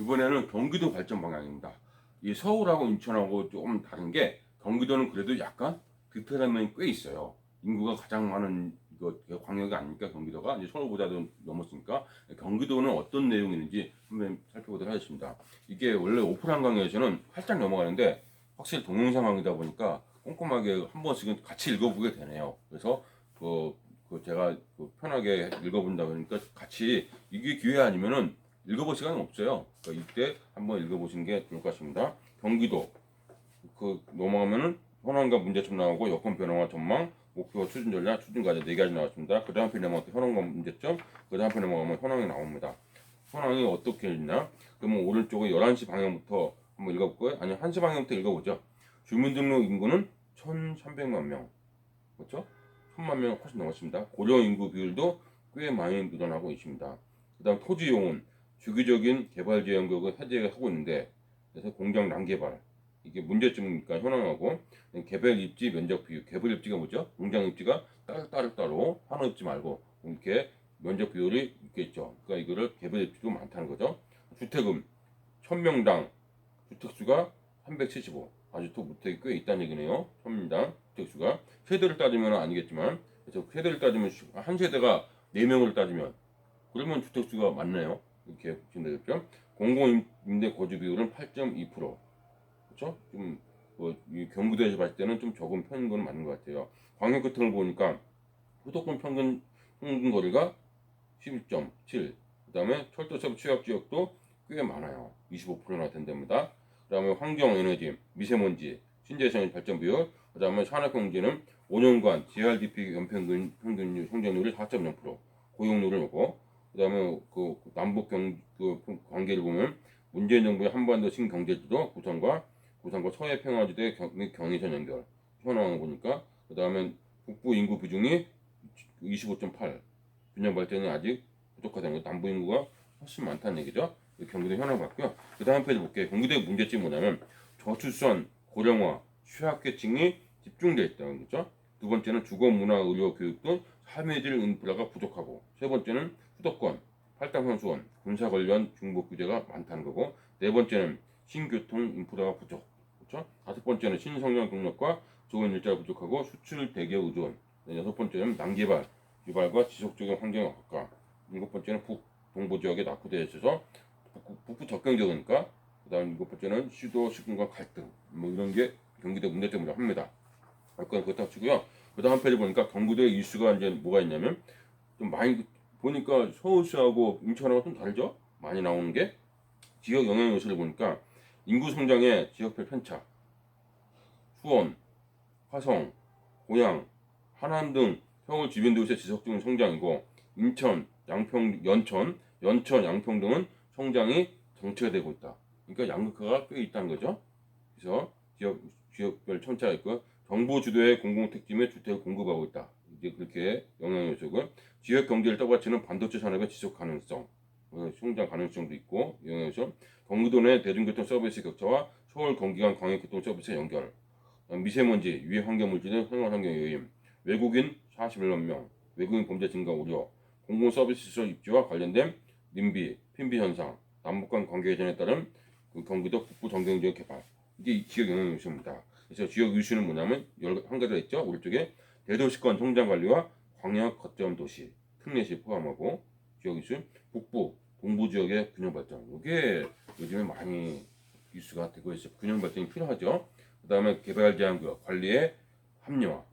이번에는 경기도 발전 방향입니다. 이 서울하고 인천하고 조금 다른 게 경기도는 그래도 약간 비슷한 면이 꽤 있어요. 인구가 가장 많은 광역이 아닙니까 경기도가 이제 서울보다도 넘었으니까 경기도는 어떤 내용이 있는지 한번 살펴보도록 하겠습니다. 이게 원래 오프라인 강의에서는 활짝 넘어가는데 확실히 동영상 강의다 보니까 꼼꼼하게 한 번씩은 같이 읽어보게 되네요. 그래서 그, 그 제가 그 편하게 읽어본다 보니까 같이 이게 기회 아니면은 읽어볼 시간이 없어요. 그러니까 이때 한번 읽어보시는 게 좋을 것 같습니다. 경기도 그 넘어가면은 현황과 문제점 나오고 여건 변화와 전망, 목표 추진 전략, 추진 과제 네 가지 나왔습니다. 그 다음 편에 넘어가면 현황과 문제점, 그 다음 편에 넘어가면 현황이 나옵니다. 현황이 어떻게 있냐? 그러면 오른쪽에 11시 방향부터 한번 읽어볼까요? 아니 1시 방향부터 읽어보죠. 주민등록 인구는 1,300만 명. 그렇죠? 1,000만 명 훨씬 넘었습니다. 고령 인구 비율도 꽤 많이 늘어나고 있습니다. 그 다음 토지 이용은 주기적인 개발 지원국을 해제하고 있는데 그래서 공장 난개발 이게 문제점이니까 현황하고 개별 입지 면적 비율 개별 입지가 뭐죠? 공장 입지가 따로 따로 따로 하나 입지 말고 이렇게 면적 비율이 있겠죠. 그러니까 이거를 개별 입지도 많다는 거죠. 주택은 1000명당 주택수가 375 아직도 무택이 꽤 있다는 얘기네요. 1000명당 주택수가 세대를 따지면 아니겠지만 그래서 세대를 따지면 한 세대가 4명을 따지면 그러면 주택수가 많네요. 보시면 되겠죠. 공공임대 거주 비율은 8.2%. 그렇죠? 좀, 뭐, 이 경기도에서 봤을 때는 좀 적은 편인 건 맞는 것 같아요. 광역 걸 보니까 수도권 평균, 평균 거리가 11.7. 그 다음에 철도섭 취약 지역도 꽤 많아요. 25%나 된답니다. 그 다음에 환경, 에너지, 미세먼지, 신재생 발전 비율, 그 다음에 산업 경제는 5년간 GRDP 연평균 평균 성장률이 4.0%, 고용률을 보고, 그 다음에 그 남북 경, 그 관계를 보면 문재인 정부의 한반도 신경제지도 구성과 구성과 서해 평화지대 경의선 연결 현황을 보니까 그 다음에 북부 인구 비중이 25.8 균형 발전이 아직 부족하다는 거 남부 인구가 훨씬 많다는 얘기죠. 이 경기도 현황 봤고요. 그 다음 페이지 볼게요. 경기도의 문제점이 뭐냐면 저출산, 고령화, 취약계층이 집중돼 있다는 거죠. 두 번째는 주거, 문화, 의료, 교육 등 삶의 질 인프라가 부족하고 세 번째는 수도권, 팔당선수원, 군사 관련 중복 규제가 많다는 거고 네 번째는 신교통 인프라가 부족 그렇죠? 다섯 번째는 신성장 동력과 좋은 일자가 부족하고 수출 대기업 의존 네, 여섯 번째는 난개발, 유발과 지속적인 환경 악화 일곱 번째는 북 동부 지역에 낙후되어 있어서 북부, 북부 접경적이니까 그다음 일곱 번째는 시도 시군과 갈등 뭐 이런 게 경기도 문제점이라고 합니다. 일단 그렇다 치고요. 그 다음 페이지 보니까 경기도의 이슈가 이제 뭐가 있냐면 좀 많이 보니까 서울시하고 인천하고 좀 다르죠? 많이 나오는 게 지역 영향 요소를 보니까 인구 성장의 지역별 편차, 수원, 화성, 고양, 하남 등 서울 주변 도시의 지속적인 성장이고 인천, 양평, 연천, 연천, 양평 등은 성장이 정체가 되고 있다. 그러니까 양극화가 꽤 있다는 거죠. 그래서 지역 지역별 편차가 있고 정부 주도의 공공택지의 주택을 공급하고 있다. 이제 그렇게 영향 요소고 지역 경제를 떠받치는 반도체 산업의 지속 가능성, 어, 성장 가능성도 있고 영향 요소. 경기도 내 대중교통 서비스 격차와 서울 경기간 광역교통 서비스 연결, 어, 미세먼지, 유해 환경물질 등 생활 환경 요인, 외국인 41만 명, 외국인 범죄 증가 우려, 공공 서비스 시설 입지와 관련된 님비, 핀비 현상, 남북 간 관계 개선에 따른 그 경기도 북부 정경 지역 개발 이게 이 지역 영향 요소입니다. 그래서 지역 이슈는 뭐냐면 한 가지가 있죠. 오른쪽에 대도시권 성장 관리와 광역 거점 도시 특례시 포함하고 지역 이슈 북부 동부 지역의 균형 발전 이게 요즘에 많이 이슈가 되고 있어요. 균형 발전이 필요하죠. 그다음에 개발 제한 구역 관리의 합리화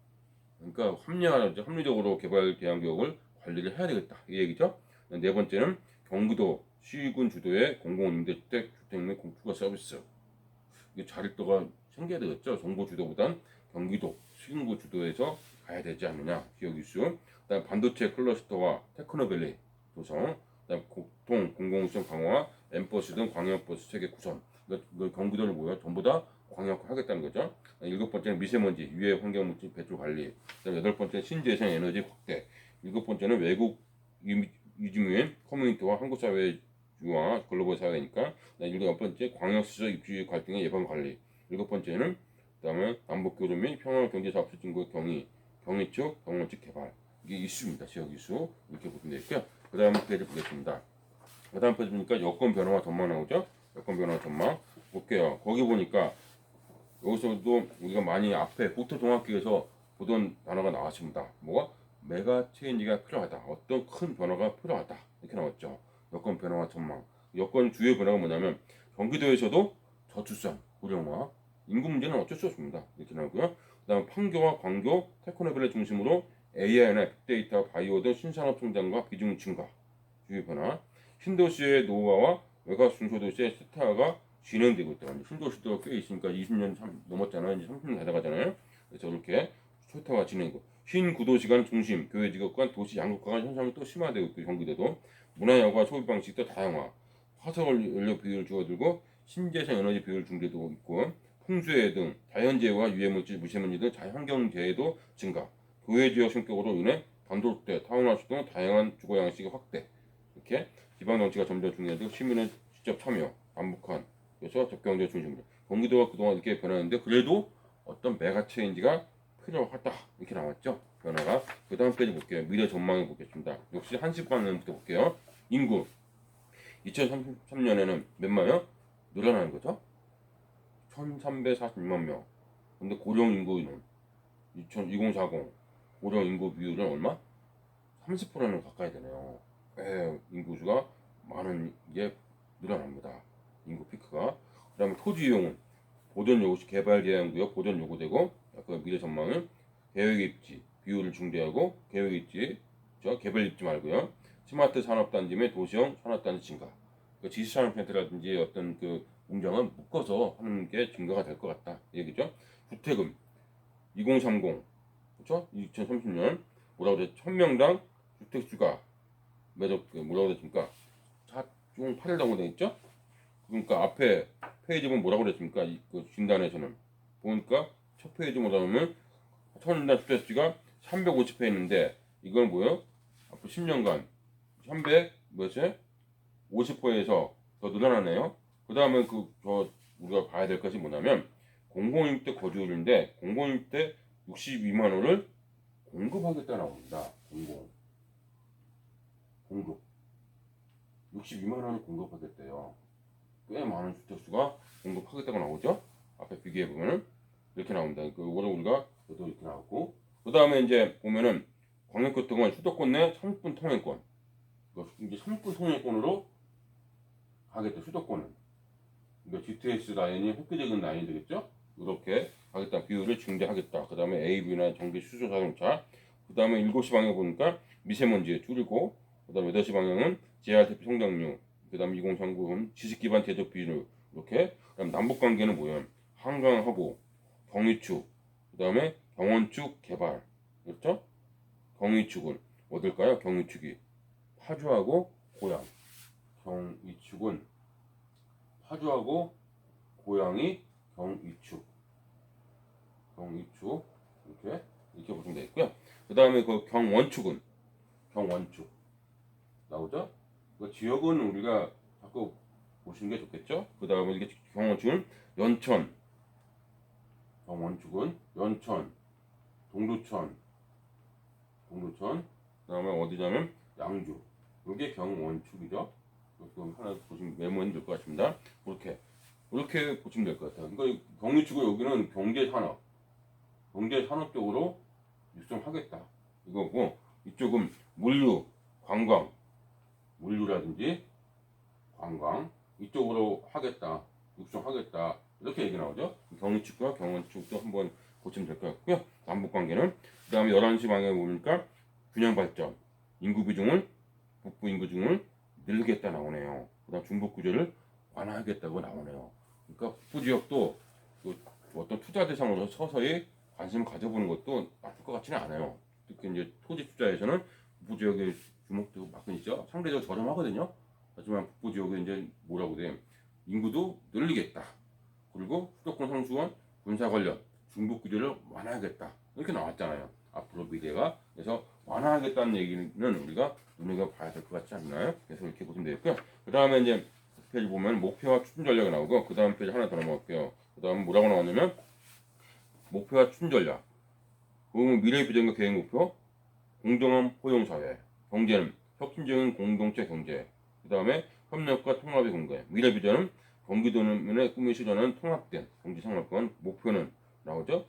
그러니까 합리화 합리적으로 개발 제한 구역을 관리를 해야 되겠다 이 얘기죠. 네 번째는 경기도 시군 주도의 공공임대주택 주택 및 공투가 서비스 자립도가 생겨야 되겠죠. 정부 주도보단 경기도 시군구 주도에서 가야 되지 않느냐 지역 이슈. 그다음 반도체 클러스터와 테크노밸리 조성. 그다음 고통 공공성 강화, 엠버스 등 광역버스 체계 구성. 그 경기도를 뭐야? 전부 다 광역화하겠다는 거죠. 일곱 번째는 미세먼지, 유해 환경물질 배출 관리. 그다음 여덟 번째는 신재생 에너지 확대. 일곱 번째는 외국 이주민 커뮤니티와 한국 사회 유화 글로벌 사회니까 일곱 번째 광역수적 입지 갈등의 예방 관리 일곱 번째는 그다음에 남북 교류 및 평화 경제 사업 추진국 경위 경위 쪽 경원 쪽 개발 이게 이슈입니다 지역 이슈 이렇게 보시면 되겠고요 그 다음 페이지 보겠습니다 그 다음 페이지 보니까 여권 변화와 전망 나오죠 여권 변화 전망 볼게요. 거기 보니까 여기서도 우리가 많이 앞에 국토종합기에서 보던 단어가 나왔습니다. 뭐가 메가 체인지가 필요하다. 어떤 큰 변화가 필요하다. 이렇게 나왔죠. 여권 변화와 전망. 여권 주요 변화가 뭐냐면 경기도에서도 저출산, 고령화, 인구 문제는 어쩔 수 없습니다. 이렇게 나오고요. 그다음 판교와 광교, 테크노밸리 중심으로 AI나 빅데이터, 바이오 등 신산업 성장과 비중 증가. 주요 변화. 신도시의 노후화와 외곽 중소도시의 세타화가 진행되고 있다. 신도시도 꽤 있으니까 20년 참 넘었잖아요. 이제 30년 다 돼가잖아요. 그래서 이렇게 세타화 진행이고 신구도시간 중심, 교외 지역간 도시 양극화가 현상이 또 심화되고 있고 경기도도. 문화여과 소비 방식도 다양화, 화석 연료 비율 줄어들고 신재생 에너지 비율 중대도 있고 풍수해 등 자연재해와 유해물질, 무시먼지 등 자연환경재해도 증가, 교외 지역 성격으로 인해 단독대, 타운하우스 등 다양한 주거 양식의 확대. 이렇게 지방 정치가 점점 중요해지고 시민의 직접 참여, 반복한 그래서 접경제 중심으로. 경기도가 그동안 이렇게 변했는데 그래도 어떤 메가 체인지가 필요하다. 이렇게 나왔죠? 변화가. 그 다음 페이지 볼게요. 미래 전망해 보겠습니다. 역시 한식 방향부터 볼게요. 인구. 2033년에는 몇만요? 늘어나는 거죠? 1346만 명. 근데 고령 인구는 2040 고령 인구 비율은 얼마? 30%는 가까이 되네요. 예, 인구수가 많은 게 늘어납니다. 인구 피크가. 그 다음에 토지 이용은 보존 요구 개발 제한구역 보존 요구되고 그 미래 전망은 계획 입지 비율을 중대하고 계획 입지 저 개별 입지 말고요. 스마트 산업단지 및 도시형 산업단지 증가. 그 지식산업센터라든지 어떤 그 공장은 묶어서 하는 게 증가가 될 것 같다. 이 얘기죠? 주택은 2030 그렇죠 2030년 뭐라고 그래? 1000명당 주택 수가. 매적 그 뭐라고 그랬습니까? 4중 8일 정도 돼 있죠? 그러니까 앞에 페이지 보면 뭐라고 그랬습니까? 이, 그 진단에서는. 보니까 첫 페이지 뭐라 하면 천인단 스트레스가 350회 있는데 이건 뭐예요? 앞으로 10년간 300 몇에 50%에서 더 늘어나네요. 그 다음에 그 저 우리가 봐야 될 것이 뭐냐면 공공임대 거주율인데 공공임대 62만 원을 공급하겠다 나옵니다. 공공 공급 62만 원을 공급하겠대요. 꽤 많은 주택수가 공급하겠다고 나오죠. 앞에 비교해 보면은 이렇게 나옵니다. 그거를 우리가 여기도 이렇게 나왔고 그 다음에 이제 보면은 광역교통은 수도권 내 30분 통행권 이제 30분 통행권으로 가겠다 수도권은 그러니까 GTX 라인이 획기적인 라인이 되겠죠. 이렇게 하겠다 비율을 증대하겠다. 그 다음에 AV나 전기 수소 자동차 그 다음에 7시 방향 보니까 미세먼지 줄이고 그 다음에 8시 방향은 JR 대표 성장률 그 다음에 2039은 지식 기반 대적 비율 이렇게 그 다음 남북 관계는 뭐예요? 한강 하고 경위축 그 다음에 경원축 개발 그렇죠? 경위축은 어딜까요? 경위축이 파주하고 고양 경위축은 파주하고 고양이 경위축 경위축 이렇게 이렇게 보시면 되겠고요. 그 다음에 그 경원축은 경원축 나오죠? 그 지역은 우리가 자꾸 보시는 게 좋겠죠. 그 다음에 이게 경원축은 연천, 경 원축은 연천, 동두천, 동두천. 그 다음에 어디냐면 양주. 이게 경원축이죠. 이거 하나 보시면 메모해 될것 같습니다. 그렇게 이렇게 보시면 될 것 같아요. 그러니까 경유축은 여기는 경제 산업, 경제 산업 쪽으로 육성하겠다 이거고 이쪽은 물류, 관광, 물류라든지 관광 이쪽으로 하겠다 육성하겠다 이렇게 얘기 나오죠 경유축과 경원축도 한번 보시면 될 것 같고요 남북 관계는 그 다음에 11시 방향에 보니까 균형 발전 인구 비중을 북부 인구 비중을 늘리겠다 나오네요 그 다음 중북 구조를 완화하겠다고 나오네요 그러니까 북부 지역도 그 어떤 투자 대상으로 서서히 관심을 가져보는 것도 나쁠 것 같지는 않아요 특히 이제 토지 투자에서는 북부 지역의 주목도 있죠. 상대적으로 저렴하거든요. 하지만 북부 지역에 이제 뭐라고 돼? 인구도 늘리겠다. 그리고 수도권 상수원 군사 관련 중북 규제를 완화하겠다. 이렇게 나왔잖아요. 앞으로 미래가 그래서 완화하겠다는 얘기는 우리가 눈여겨 봐야 될 것 같지 않나요? 그래서 이렇게 보시면 되겠고요. 그 다음에 이제 페이지 보면 목표와 추진 전략이 나오고 그 다음 페이지 하나 더 넘어갈게요. 그 다음 뭐라고 나왔냐면 목표와 추진 전략. 그러면 미래 비전과 계획 목표, 공정한 포용 사회, 경제는 혁신적인 공동체 경제. 그 다음에 협력과 통합의 공개. 미래 비전은 경기도민의 꿈이 실현하는 통합된 경제생활권 목표는 나오죠.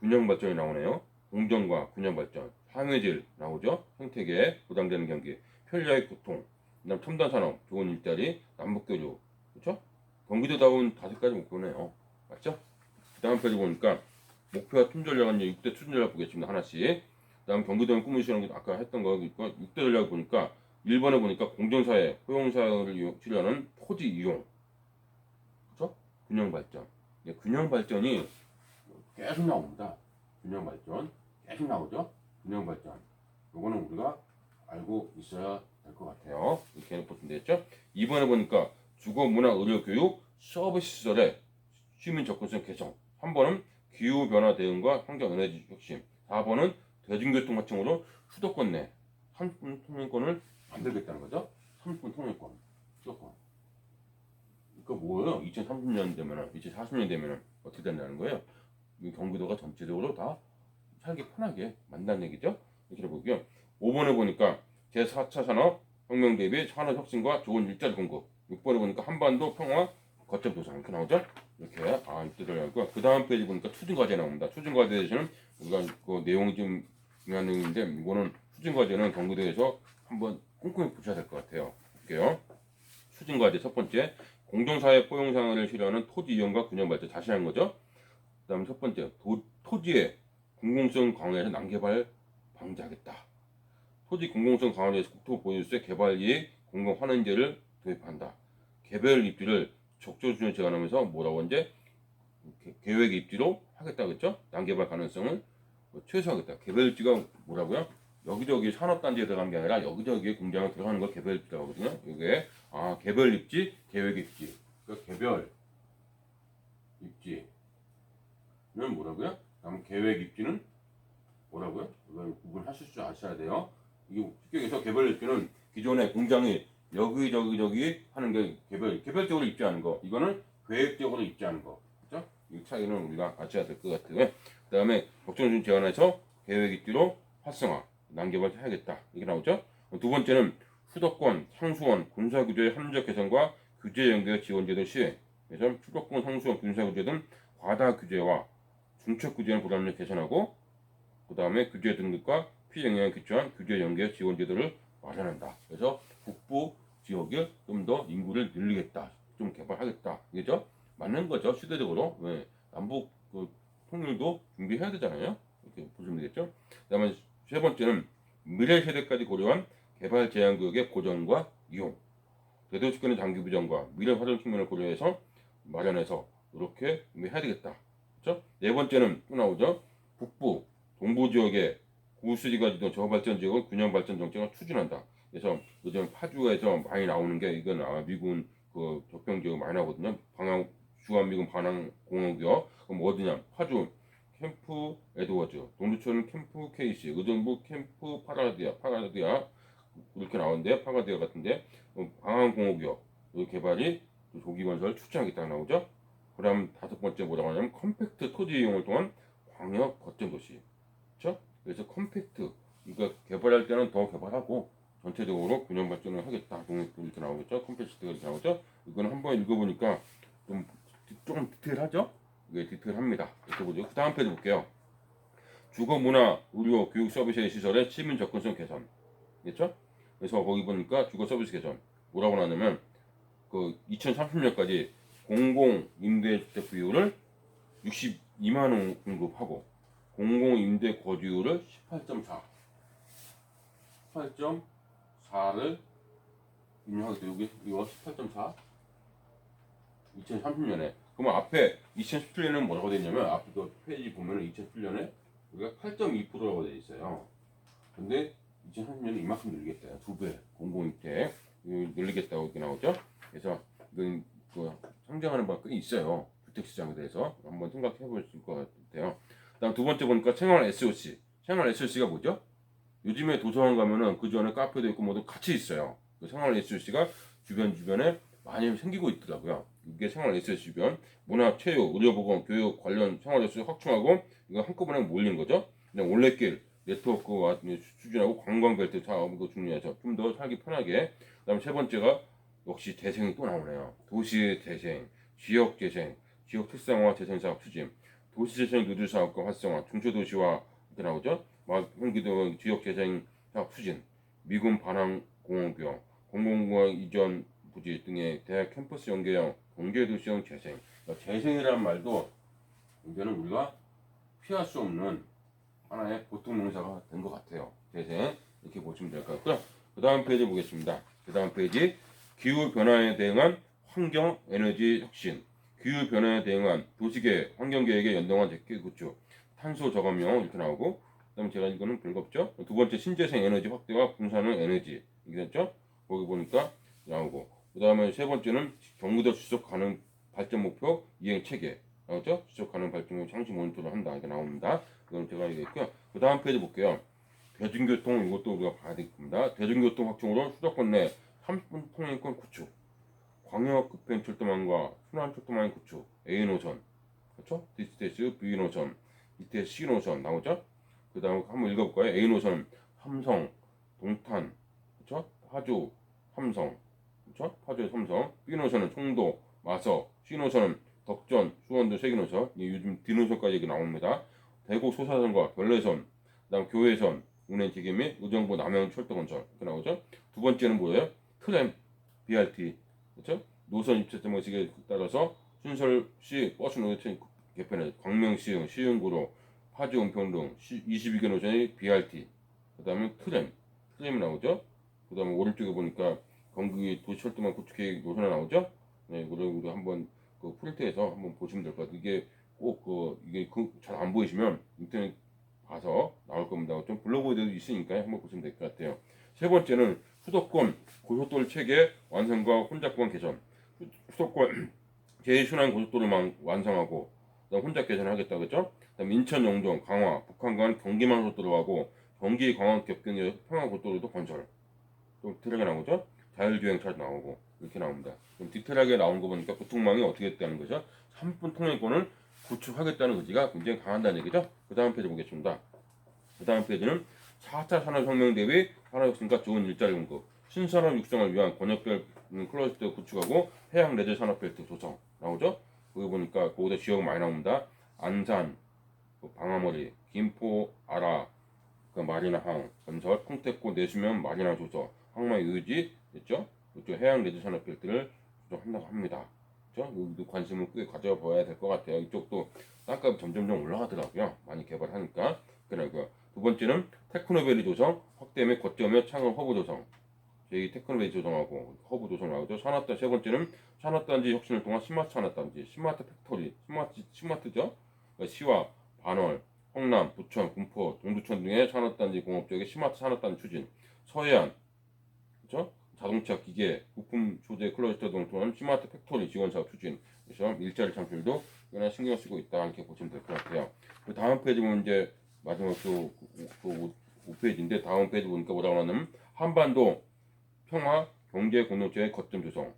균형 발전이 나오네요. 공정과 균형 발전, 상회질 나오죠. 생태계 보장되는 경기, 편리하게 교통, 그다음 첨단 산업, 좋은 일자리, 남북 교류, 그렇죠? 경기도다운 다섯 가지 목표네요. 맞죠? 그 다음 페이지 보니까 목표와 팀 전략은 이제 6대 투 전략 보겠습니다. 하나씩. 그다음 경기도는 실현하는 게 아까 했던 거 있고 6대 전략 보니까 1번에 보니까 공정사회, 포용사회를 이용- 실현하는 토지 이용. 균형 발전. 이제 균형 발전이 계속 나옵니다. 균형 발전. 계속 나오죠? 균형 발전. 요거는 우리가 알고 있어야 될 것 같아요. 이렇게 보시면 되겠죠? 2번에 보니까 주거, 문화, 의료, 교육, 서비스 시설의 시민 접근성 개선. 3번은 기후 변화 대응과 환경 에너지 혁신. 4번은 대중교통 확충으로 수도권 내 30분 통행권을 만들겠다는 거죠. 30분 통행권, 수도권. 그러니까 뭐예요? 2030년 되면은, 2040년 되면은 어떻게 된다는 거예요? 이 경기도가 전체적으로 다 살기 편하게 만든다는 얘기죠. 이렇게 보고요. 5번에 보니까 제4차 산업 혁명 대비 산업 혁신과 좋은 일자리 공급. 6번에 보니까 한반도 평화 거점 도상 이렇게 나오죠. 이렇게 아 이때들 알고 그 다음 페이지 보니까 추진 과제 나옵니다. 추진 과제 대신은 우리가 그 내용이 좀 중요한 내용인데 이거는 추진 과제는 경기도에서 한번 꼼꼼히 보셔야 될 것 같아요. 볼게요. 추진 과제 첫 번째 공정사회 포용상을 실현하는 토지 이용과 균형 발전 자세한 거죠. 그 다음 첫 번째 도, 토지의 공공성 강화해서 난개발 방지하겠다. 토지 공공성 강화에 위해서 국토 보유세 개발 이익 공공 환원제를 도입한다. 개별 입지를 적조준을 제한하면서 뭐라고 이제 개- 계획 입지로 하겠다 그랬죠? 난개발 가능성을 뭐 최소화하겠다. 개별 입지가 뭐라고요? 여기저기 산업단지에 들어가는 게 아니라 여기저기 공장에 들어가는 걸 개별 입지라고 하거든요. 이게 아 개별 입지, 계획 입지. 그러니까 개별 입지는 뭐라고요? 다음 계획 입지는 뭐라고요? 이걸 구분하실 줄 아셔야 돼요. 이게 실격에서 개별 입지는 기존의 공장이 여기 저기 저기 하는 게 개별 개별적으로 입지하는 거. 이거는 계획적으로 입지하는 거. 그죠? 이 차이는 우리가 아셔야 될 것 같아요. 그다음에 걱정준 제한해서 계획 입지로 활성화, 난개발 해야겠다. 이게 나오죠. 두 번째는 수도권, 상수원, 군사규제의 합리적 개선과 규제 연계 지원 제도 시행. 그래서 수도권, 상수원, 군사규제 등 과다 규제와 중첩 규제는 불합리를 개선하고 그 다음에 규제 등급과 피영향 기초한 규제 연계 지원 제도를 마련한다. 그래서 북부 지역에 좀 더 인구를 늘리겠다, 좀 개발하겠다. 이죠? 맞는 거죠. 시대적으로 왜 남북 그 통일도 준비해야 되잖아요. 이렇게 보시면 되겠죠. 그 다음에 세 번째는 미래 세대까지 고려한 개발 제한 구역의 고정과 이용, 대도시권의 장기 부정과 미래 활용 측면을 고려해서 마련해서 이렇게 해야 되겠다. 그렇죠? 네 번째는 또 나오죠. 북부 동부 지역의 구수지가 지도 저발전 지역을 균형 발전 정책을 추진한다. 그래서 요즘 파주에서 많이 나오는 게 이건 아마 미군 그 적병 지역 많이 나거든요. 방향 주한미군 반항 공업이요. 그럼 어디냐? 파주 캠프 에드워즈, 동두천은 캠프 케이시, 의정부 캠프 파라디아, 파라디아 이렇게 나오는데 파라디아 같은데. 이 개발이 조기 건설 추진하겠다 나오죠. 그다음 다섯 번째 뭐라고 하냐면 컴팩트 토지 이용을 통한 광역 거점 도시. 그렇죠? 그래서 컴팩트 그러니까 개발할 때는 더 개발하고 전체적으로 균형 발전을 하겠다. 이렇게 나오겠죠. 컴팩트가 이렇게 나오죠. 이거는 한번 읽어보니까 좀 조금 디테일하죠? 이게 디테일합니다. 이렇게 보죠. 그 다음 페이지 볼게요. 주거, 문화, 의료, 교육 서비스 시설의 시민 접근성 개선. 그렇죠? 그래서 거기 보니까 주거 서비스 개선. 뭐라고 나냐면 그 2030년까지 공공 임대주택 비율을 62만 원 공급하고 공공 임대 거주율을 18.4 18.4를 입력하게 되고 여기 이거 18.4 2030년에 그러면 앞에 2017년에는 뭐라고 되어 있냐면 앞에 그 페이지 보면은 2017년에 우리가 8.2%라고 되어 있어요. 근데 2030년에 이만큼 늘리겠다. 두 배 공공임대 늘리겠다고 이렇게 나오죠. 그래서 이건 그 바가 꽤 있어요. 주택 시장에 대해서 한번 생각해 보실 것 같아요. 그다음 두 번째 보니까 생활 SOC. 생활 SOC가 뭐죠? 요즘에 도서관 가면은 그 전에 카페도 있고 모두 같이 있어요. 그 생활 SOC가 주변 주변에 많이 생기고 있더라고요. 이게 생활 SOC 주변 문화, 체육, 의료보건, 교육 관련 생활 SOC 확충하고 이거 한꺼번에 몰리는 거죠. 그냥 올레길 네트워크와 추진하고 관광벨트 사업도 중요해서 좀 더 살기 편하게. 그다음 세 번째가 역시 재생이 또 나오네요. 도시의 재생, 지역 재생, 지역 특성화 재생 사업 추진, 도시 재생 누드 사업과 활성화, 중소도시와 이렇게 나오죠. 막 경기도 지역 재생 사업 추진, 미군 반항 공원경, 공공공항 이전 부지 등의 대학 캠퍼스 연계형 경제도시형 재생. 그러니까 재생이라는 말도 이제는 우리가 피할 수 없는 하나의 보통 명사가 된 것 같아요. 재생 이렇게 보시면 될 것 같고요. 그 다음 페이지 보겠습니다. 그 다음 페이지 기후 변화에 대응한 환경 에너지 혁신, 기후 변화에 대응한 도시계획, 환경 계획에 연동한 대기 구축, 탄소 저감용 이렇게 나오고 그다음에 제가 이거는 별거 없죠. 두 번째 신재생 에너지 확대와 분산형 에너지 이게 됐죠. 거기 보니까 나오고 그다음에 세 번째는 경기도 지속 가능 발전 목표 이행 체계 나오죠. 지속 가능 발전 목표 상시 모니터를 한다 이렇게 나옵니다. 이건 제가 얘기했고요. 그 다음 페이지 볼게요. 대중교통 이것도 우리가 봐야 되겠습니다. 대중교통 확충으로 수도권 내 30분 통행권 구축, 광역 급행 철도망과 순환 철도망 구축, A 노선, 그렇죠? 디스테스 B 노선, 밑에 C 노선 나오죠? 그 다음 한번 읽어볼까요? A 노선 함성, 동탄, 그렇죠? 파주, 함성, 그렇죠? 파주의 삼성. B 노선은 청도, 마서, C 노선은 덕전, 수원도 세개 노선. 이 요즘 D 노선까지 얘기 나옵니다. 대구 소사선과 별내선, 그다음 교회선, 운행 재개 및 의정부 남양 철도 건설 이렇게 나오죠. 두 번째는 뭐예요? 트램, BRT, 그렇죠? 노선 입체점 방식에 따라서 순설시 버스 노선 개편에 광명시흥, 시흥구로, 파주 은평동, 22개 노선의 BRT, 그다음에 트램, 트램이 나오죠. 그다음에 오른쪽에 보니까 경기 도시철도망 구축계획 노선이 나오죠. 네, 이거를 우리 한번 그 프린트해서 한번 보시면 될 것 같아요. 이게 꼭 그 이게 잘 안 보이시면 인터넷 봐서 나올 겁니다. 좀 블로그에도 있으니까 한번 보시면 될 것 같아요. 세 번째는 수도권 고속도로 체계 완성과 혼잡 구간 개선. 수- 수도권 제1순환 고속도로만 완성하고 그다음 혼잡 개선하겠다 그죠? 그다음 인천 영동 강화 북한 간 경기만 고속도로하고 경기 강화 겹경의 평화 고속도로도 건설. 좀 디테일하게 나오죠? 자율주행 차 나오고 이렇게 나옵니다. 좀 디테일하게 나온 거 보니까 교통망이 어떻게 됐다는 거죠? 3분 통행권을 구축하겠다는 의지가 굉장히 강하다는 얘기죠. 그 다음 페이지 보겠습니다. 그 다음 페이지는 4차 산업혁명 대비 산업혁신과 좋은 일자리 공급, 신산업 육성을 위한 권역별 음, 클러스터 구축하고 해양 레저 산업벨트 조성 나오죠? 거기 보니까 거기다 지역 많이 나옵니다. 안산, 그 방아머리, 김포, 아라, 그 마리나 항 건설, 평택고 내수면 마리나 조서, 항만 유지 됐죠? 이쪽 해양 레저 산업벨트를 조성한다고 합니다. 그죠? 여기도 관심을 꽤 가져봐야 될 것 같아요. 이쪽도 땅값이 점점점 올라가더라고요. 많이 개발하니까. 그리고 두 번째는 테크노밸리 조성, 확대 및 거점의 창업 허브 조성. 저희 테크노밸리 조성하고 허브 조성 나오죠. 산업단 세 번째는 산업단지 혁신을 통한 스마트 산업단지, 스마트 팩토리, 스마트 스마트죠. 그러니까 시와 반월, 홍남, 부천, 군포, 동두천 등의 산업단지 공업 지역의 스마트 산업단지 추진. 서해안, 그렇죠? 자동차, 기계, 부품 소재 클러스터 등을 통한 스마트 팩토리 지원 사업 추진. 그래서 일자리 창출도 꽤나 신경 쓰고 있다 이렇게 보시면 될 것 같아요. 그 다음 페이지 보면 이제 마지막 또 그, 5페이지인데 다음 페이지 보니까 뭐라고 하냐면 한반도 평화 경제 공동체의 거점 조성,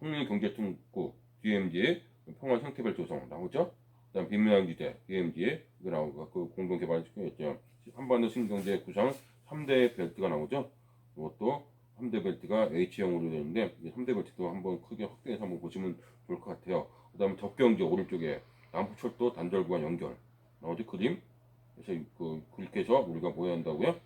홍리 경제 통구 DMZ 평화 형태별 조성 나오죠? 그다음 빈민항지대 DMZ 이거 나오고 그 공동 개발 시켰죠. 한반도 신경제 구상 3대 벨트가 나오죠. 이것도 3대 벨트가 H형으로 되는데 이 3대 벨트도 한번 크게 확대해서 한번 보시면 좋을 것 같아요. 그 다음에 덕경제 오른쪽에 남부철도 단절구간 연결 나오죠 그림. 그래서 그 그렇게 해서 우리가 뭐 해야 한다고요?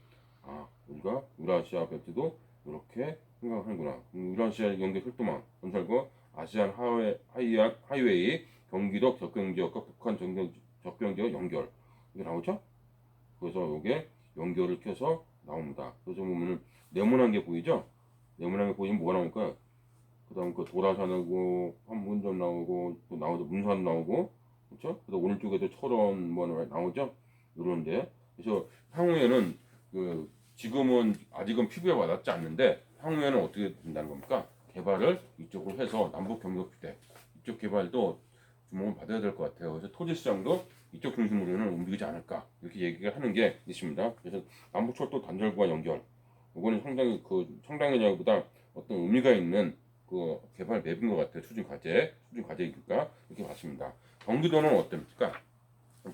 아 우리가 유라시아 벨트도 이렇게 생각하는구나. 음, 유라시아 연계 철도망 건설과 아시안 하이웨이, 하이안 하이웨이 경기도 접경 지역과 북한 전경 접경 지역 연결 이게 나오죠? 그래서 이게 연결을 켜서 나옵니다. 그래서 보면은 네모난 게 보이죠? 네모난 게 보이면 뭐가 나올까요? 그 다음 그 도라산 나오고 한문점 나오고 또 나오죠 문산 나오고 그렇죠? 그래서 오른쪽에도 철원 뭐 나오죠? 이런데 그래서 향후에는 그 지금은 아직은 피부에 와닿지 않는데 향후에는 어떻게 된다는 겁니까? 개발을 이쪽으로 해서 남북 경력지대 이쪽 개발도 주목을 받아야 될 것 같아요. 그래서 토지 시장도 이쪽 중심으로는 움직이지 않을까 이렇게 얘기를 하는 게 있습니다. 그래서 남북철도 단절과 연결 이거는 상당히 그 청량이냐보다 어떤 의미가 있는 그 개발 맵인 것 같아요. 추진 과제, 추진 과제니까 이렇게 봤습니다. 경기도는 어떻습니까?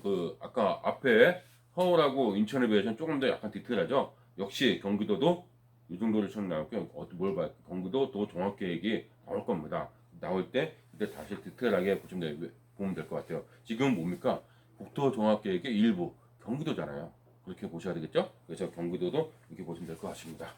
그 아까 앞에 서울하고 인천에 비해서는 조금 더 약간 디테일하죠. 역시 경기도도 이 정도를 처음 나올게요. 어떤 뭘 봐? 경기도 또 종합 계획이 나올 겁니다. 나올 때 이때 다시 디테일하게 보시면 될 것 같아요. 지금 뭡니까? 국토 종합 계획의 일부 경기도잖아요. 그렇게 보셔야 되겠죠? 그래서 경기도도 이렇게 보시면 될 것 같습니다.